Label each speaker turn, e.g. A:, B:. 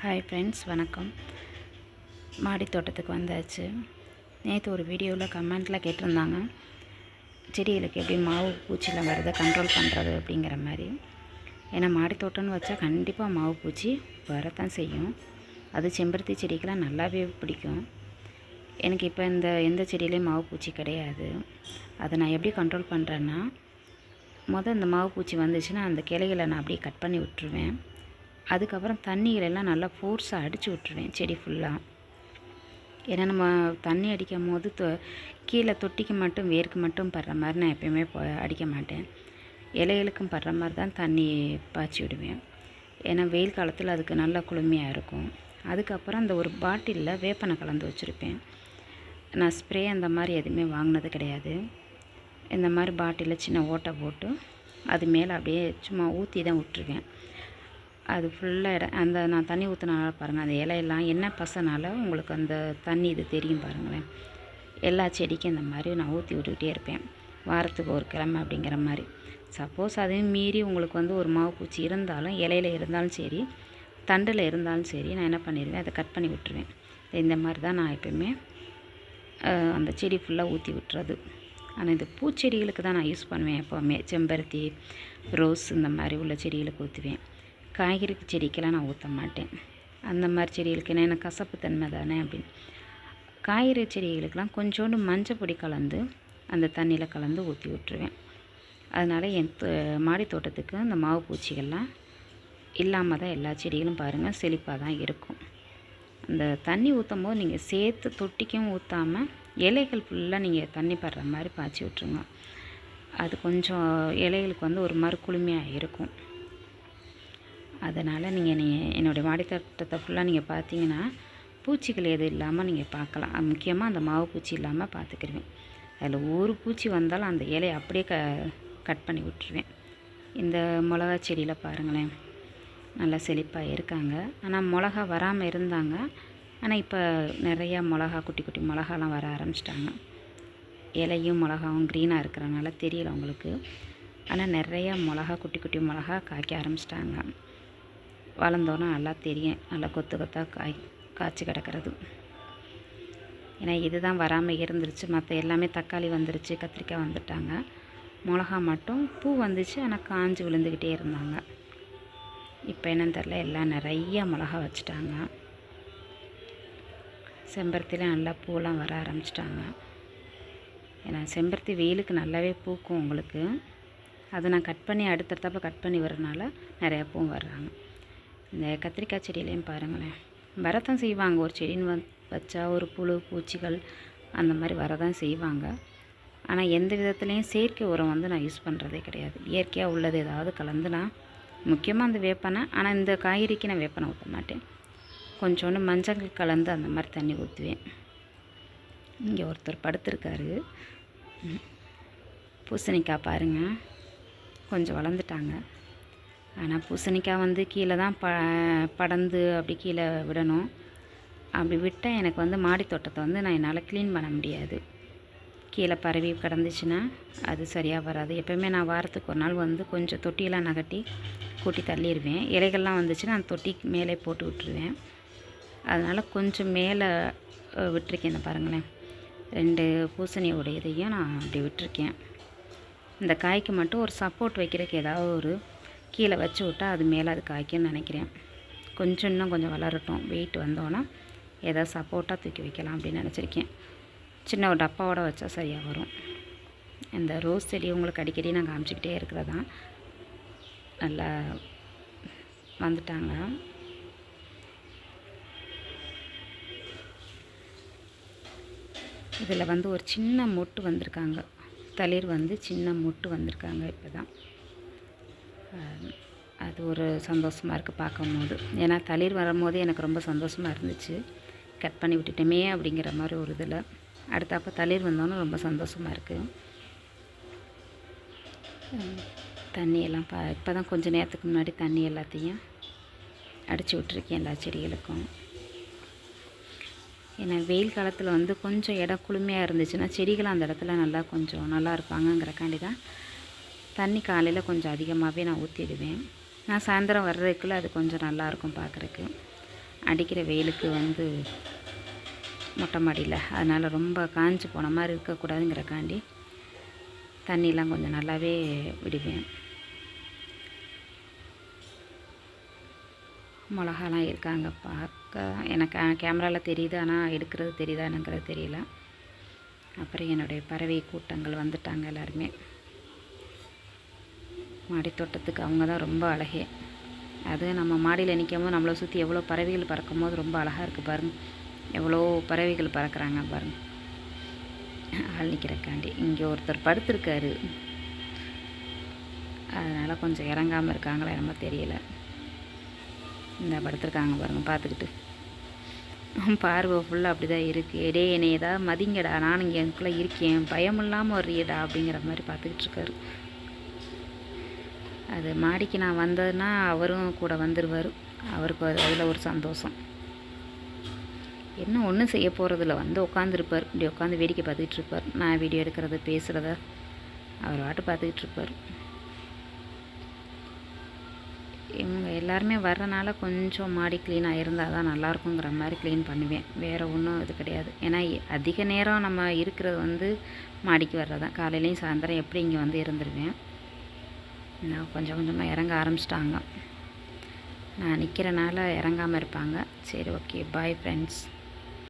A: Hi friends வணக்கம். மாடி தோட்டத்துக்கு வந்தாச்சு. நேற்று ஒரு வீடியோவில் கமெண்ட்டில் கேட்டிருந்தாங்க. செடிகளுக்கு எப்படி மாவு பூச்சியில் வருதை கண்ட்ரோல் பண்ணுறது அப்படிங்கிற மாதிரி. ஏன்னா மாடி தோட்டம்னு வச்சா கண்டிப்பாக மாவு பூச்சி வரத்தான் செய்யும். அது செம்பருத்தி செடிக்கெலாம் நல்லாவே பிடிக்கும். எனக்கு இப்போ இந்த எந்த செடியிலையும் மாவு பூச்சி கிடையாது. அதை நான் எப்படி கண்ட்ரோல் பண்ணுறேன்னா மொதல் இந்த மாவு பூச்சி வந்துச்சுன்னா அந்த கிளைகளை நான் அப்படியே கட் பண்ணி விட்டுருவேன். அதுக்கப்புறம் தண்ணிகளெல்லாம் நல்லா ஃபோர்ஸாக அடித்து விட்டுருவேன் செடி ஃபுல்லாக ஏன்னா நம்ம தண்ணி அடிக்கும் போது தொ கீழே தொட்டிக்கு மட்டும் வேருக்கு மட்டும் படுற மாதிரி நான் எப்பயுமே அடிக்க மாட்டேன். இலைகளுக்கும் படுற மாதிரி தான் தண்ணி பாய்ச்சி விடுவேன். ஏன்னா வெயில் காலத்தில் அதுக்கு நல்லா குளுமையாக இருக்கும். அதுக்கப்புறம் அந்த ஒரு பாட்டிலில் வேப்பனை கலந்து வச்சுருப்பேன். நான் ஸ்ப்ரே அந்த மாதிரி எதுவுமே வாங்கினது கிடையாது. இந்த மாதிரி பாட்டிலில் சின்ன ஓட்டை போட்டு அது மேலே அப்படியே சும்மா ஊற்றி தான் விட்டுருவேன். அது ஃபுல்லாக அந்த நான் தண்ணி ஊற்றினால பாருங்கள் அந்த இலையெல்லாம் என்ன பசனால உங்களுக்கு அந்த தண்ணி இது தெரியும் பாருங்களேன். எல்லா செடிக்கும் இந்த மாதிரி நான் ஊற்றி விட்டுக்கிட்டே இருப்பேன். வாரத்துக்கு ஒரு கிழமை அப்படிங்கிற மாதிரி. சப்போஸ் அதையும் மீறி உங்களுக்கு வந்து ஒரு மாவு பூச்சி இருந்தாலும் இலையில இருந்தாலும் சரி தண்டில் இருந்தாலும் சரி நான் என்ன பண்ணிடுவேன் அதை கட் பண்ணி விட்டுருவேன். இந்த மாதிரி தான் நான் எப்பயுமே அந்த செடி ஃபுல்லாக ஊற்றி விட்டுறது. ஆனால் இந்த பூச்செடிகளுக்கு தான் நான் யூஸ் பண்ணுவேன் எப்போவுமே. செம்பருத்தி ரோஸ் இந்த மாதிரி உள்ள செடிகளுக்கு ஊற்றுவேன் காய்கறி செடிக்கெல்லாம் நான் ஊற்ற மாட்டேன். அந்த மாதிரி செடிகளுக்கு என்ன எனக்கு கசப்பு தன்மை தானே அப்படின்னு. காய்கறி செடிகளுக்கெல்லாம் கொஞ்சோண்டு மஞ்சள் பொடி கலந்து அந்த தண்ணியில் கலந்து ஊற்றி விட்டுருவேன். அதனால் என் தோ- மாடி தோட்டத்துக்கு இந்த மாவு பூச்சிகள்லாம் இல்லாமல் தான் எல்லா செடிகளும் பாருங்கள் செழிப்பாக தான் இருக்கும். அந்த தண்ணி ஊற்றும் போது நீங்கள் சேர்த்து தொட்டிக்கும் ஊற்றாமல் இலைகள் ஃபுல்லாக நீங்கள் தண்ணி படுற மாதிரி பாய்ச்சி விட்ருங்க அது கொஞ்சம் இலைகளுக்கு வந்து ஒரு மாதிரி குளுமையாக இருக்கும். அதனால் நீங்கள் நீங்கள் என்னுடைய மாடித்தோட்டத்தை ஃபுல்லாக நீங்கள் பார்த்தீங்கன்னா பூச்சிகள் எதுவும் இல்லாமல் நீங்கள் பார்க்கலாம். முக்கியமாக அந்த மாவு பூச்சி இல்லாமல் பார்த்துக்கிடுவேன் அதில் ஒரு பூச்சி வந்தாலும் அந்த இலையை அப்படியே க கட் பண்ணி விட்டுருவேன். இந்த மிளகா செடியில் பாருங்களேன். நல்லா செழிப்பாக இருக்காங்க. ஆனால் மிளகா வராமல் இருந்தாங்க. ஆனால் இப்போ நிறையா மிளகா குட்டி குட்டி மிளகாலாம் வர ஆரம்பிச்சிட்டாங்க. இலையும் மிளகாவும் க்ரீனாக இருக்கிறனால தெரியல உங்களுக்கு ஆனால் நிறையா மிளகா குட்டி குட்டி மிளகா காய்க்க ஆரம்பிச்சிட்டாங்க. வளர்ந்தோன்னா நல்லா தெரியும். நல்லா கொத்து கொத்தாக காய் காய்ச்சி கிடக்கிறது. ஏன்னா இதுதான் வராமல் இருந்துருச்சு. மற்ற எல்லாமே தக்காளி வந்துருச்சு கத்திரிக்காய் வந்துட்டாங்க. மிளகா மட்டும் பூ வந்துச்சு. ஆனால் காஞ்சி விழுந்துக்கிட்டே இருந்தாங்க. இப்போ என்னன்னு தெரில எல்லாம் நிறைய மிளகா வச்சுட்டாங்க. செம்பருத்தியில் நல்லா பூலாம் வர ஆரம்பிச்சிட்டாங்க. ஏன்னா செம்பருத்தி வெயிலுக்கு நல்லாவே பூக்கும் உங்களுக்கு. அதை நான் கட் பண்ணி அடுத்தடுத்தப்ப கட் பண்ணி வரனால நிறையா பூ வர்றாங்க. இந்த கத்திரிக்காய் செடியிலையும் பாருங்களேன். வரத்தான் செய்வாங்க. ஒரு செடின்னு வச்சா ஒரு புழு பூச்சிகள் அந்த மாதிரி வரதான் செய்வாங்க. ஆனால் எந்த விதத்துலேயும் செயற்கை உரம் வந்து நான் யூஸ் பண்ணுறதே கிடையாது. இயற்கையாக உள்ளது ஏதாவது கலந்து நான் முக்கியமாக அந்த வேப்பனை. ஆனால் இந்த காய்கறிக்கு நான் வேப்பனை ஊற்ற மாட்டேன். கொஞ்சோண்டு மஞ்சள் கலந்து அந்த மாதிரி தண்ணி ஊற்றுவேன் இங்கே ஒருத்தர் படுத்திருக்காரு. பூசணிக்காய் பாருங்கள் கொஞ்சம் வளர்ந்துட்டாங்க. ஆனால் பூசணிக்காய் வந்து கீழே தான் ப படர்ந்து அப்படி கீழே விடணும். அப்படி விட்டால் எனக்கு வந்து மாடி தோட்டத்தை வந்து நான் என்னால் க்ளீன் பண்ண முடியாது. கீழே பரவி கிடந்துச்சுன்னா அது சரியாக வராது. எப்போயுமே நான் வாரத்துக்கு ஒரு நாள் வந்து கொஞ்சம் தொட்டியெல்லாம் நகட்டி கூட்டி தள்ளிடுவேன் இலைகள்லாம் வந்துச்சுன்னா அந்த தொட்டி மேலே போட்டு விட்டுருவேன். அதனால் கொஞ்சம் மேலே விட்டுருக்கேன். இந்த பாருங்களேன். ரெண்டு பூசணியோட இதையும் நான் அப்படி விட்டுருக்கேன். இந்த காய்க்கு மட்டும் ஒரு சப்போர்ட் வைக்கிறதுக்கு ஏதாவது ஒரு கீழே வச்சு விட்டா அது மேலே அது காய்க்கும்னு நினைக்கிறேன். கொஞ்சம் இன்னும் கொஞ்சம் வளரட்டும். வெயிட் வந்தோன்னா ஏதாவது சப்போர்ட்டாக தூக்கி வைக்கலாம் அப்படின்னு நினச்சிருக்கேன். சின்ன ஒரு டப்பாவோட வச்சா சரியாக வரும். இந்த ரோஸ் செடி உங்களுக்கு அடிக்கடி நான் காமிச்சிக்கிட்டே இருக்கிறதான் நல்லா வந்துட்டாங்க இதில் வந்து ஒரு சின்ன மொட்டு வந்திருக்காங்க. தளிர் வந்து சின்ன மொட்டு வந்திருக்காங்க இப்போ தான் அது ஒரு சந்தோஷமாக இருக்குது பார்க்கும்போது. ஏன்னா தளிர் வரும்போது எனக்கு ரொம்ப சந்தோஷமாக இருந்துச்சு. கட் பண்ணி விட்டுட்டோமே அப்படிங்கிற மாதிரி ஒரு இதில். அடுத்தப்போ தளிர் வந்தோன்னு ரொம்ப சந்தோஷமாக இருக்குது தண்ணியெல்லாம் பா இப்போ தான் கொஞ்சம் நேரத்துக்கு முன்னாடி தண்ணி எல்லாத்தையும் அடித்து விட்டுருக்கேன் எல்லா செடிகளுக்கும். ஏன்னா வெயில் காலத்தில் வந்து கொஞ்சம் இடம் குளுமையாக இருந்துச்சுன்னா செடிகள் அந்த இடத்துல நல்லா கொஞ்சம் நல்லா இருப்பாங்கங்கிறக்காண்டி தான் தண்ணி காலையில் கொஞ்சம் அதிகமாகவே நான் ஊற்றிடுவேன் நான் சாயந்தரம் வர்றதுக்குள்ளே அது கொஞ்சம் நல்லாயிருக்கும் பார்க்குறக்கு அடிக்கிற வெயிலுக்கு வந்து மொட்டை மாடியில். அதனால் ரொம்ப காஞ்சு போன மாதிரி இருக்கக்கூடாதுங்கிறக்காண்டி தண்ணிலாம் கொஞ்சம் நல்லாவே விடுவேன். மிளகாலாம் இருக்காங்க பார்க்க. எனக்கு கேமராவில் தெரியுது ஆனால் எடுக்கிறது தெரியுதா என்னங்கிறது தெரியல. அப்புறம் என்னுடைய பறவை கூட்டங்கள் வந்துட்டாங்க எல்லாருமே. மாடி தோட்டத்துக்கு அவங்க தான் ரொம்ப அழகே. அது நம்ம மாடியில் நிற்கும் போது நம்மளை சுற்றி எவ்வளோ பறவைகள் பறக்கும் போது ரொம்ப அழகாக இருக்குது பாருங்க. எவ்வளோ பறவைகள் பறக்கிறாங்க பாருங்க. ஆள் நிற்கிறக்காண்டி இங்கே ஒருத்தர் படுத்திருக்காரு. அதனால் கொஞ்சம் இறங்காமல் இருக்காங்களா என்னமோ தெரியல. இந்த படுத்திருக்காங்க பாருங்க பார்த்துக்கிட்டு. பார்வை ஃபுல்லாக அப்படி தான் இருக்குது டே என்னை ஏதாவது மதிங்கடா. நான் இங்கே எனக்குள்ளே இருக்கேன். பயம் இல்லாமல் வர்றியடா அப்படிங்கிற மாதிரி பார்த்துக்கிட்டு இருக்காரு. அது மாடிக்கு நான் வந்ததுன்னா அவரும் கூட வந்துடுவார் அவருக்கு அது அதில் ஒரு சந்தோஷம். என்ன ஒன்றும் செய்ய போகிறதில்ல வந்து உட்காந்துருப்பார் இப்படி உட்காந்து வேடிக்கை பார்த்துக்கிட்டு இருப்பார் நான் வீடியோ எடுக்கிறது பேசுகிறத அவர் வாட்டு பார்த்துக்கிட்டு இருப்பார் இவங்க எல்லாருமே வர்றனால கொஞ்சம் மாடி க்ளீனாக இருந்தால் தான் நல்லாயிருக்குங்கிற மாதிரி க்ளீன் பண்ணுவேன். வேறு ஒன்றும் இது கிடையாது. ஏன்னா அதிக நேரம் நம்ம இருக்கிறது வந்து மாடிக்கு வர்றது தான் காலையிலையும் சாயந்தரம் எப்படி இங்கே வந்து இருந்துருவேன். நான் கொஞ்சம் கொஞ்சமாக இறங்க ஆரம்பிச்சிட்டாங்க. நான் நிற்கிறனால இறங்காமல் இருப்பாங்க. சரி ஓகே பாய் ஃப்ரெண்ட்ஸ்